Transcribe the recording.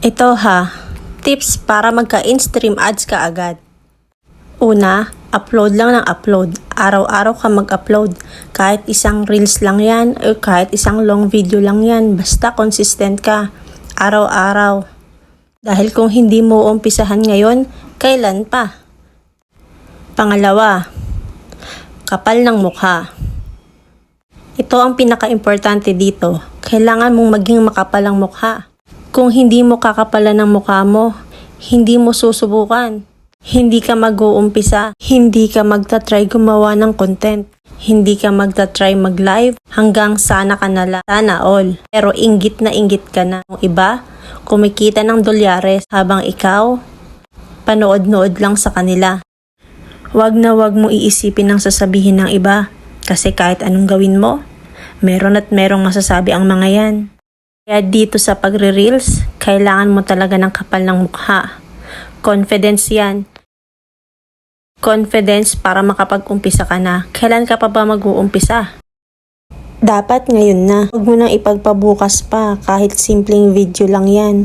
Ito ha, tips para magka-in-stream ads ka agad. Una, upload lang ng upload. Araw-araw ka mag-upload. Kahit isang reels lang yan o kahit isang long video lang yan. Basta consistent ka. Araw-araw. Dahil kung hindi mo umpisahan ngayon, kailan pa? Pangalawa, kapal ng mukha. Ito ang pinaka-importante dito. Kailangan mong maging makapal ang mukha. Kung hindi mo kakapalan ng mukha mo, hindi mo susubukan. Hindi ka mag-uumpisa. Hindi ka magta-try gumawa ng content. Hindi ka magta-try mag-live hanggang sana ka nala. Sana all. Pero inggit na inggit ka na. Yung iba, kumikita ng dolyares habang ikaw, panood-nood lang sa kanila. Huwag na huwag mo iisipin ang sasabihin ng iba. Kasi kahit anong gawin mo, meron at merong masasabi ang mga yan. Kaya dito sa pagre-reels, kailangan mo talaga ng kapal ng mukha. Confidence yan. Confidence para makapag-umpisa ka na. Kailan ka pa ba mag-uumpisa? Dapat ngayon na. Huwag mo nang ipagpabukas pa kahit simpleng video lang yan.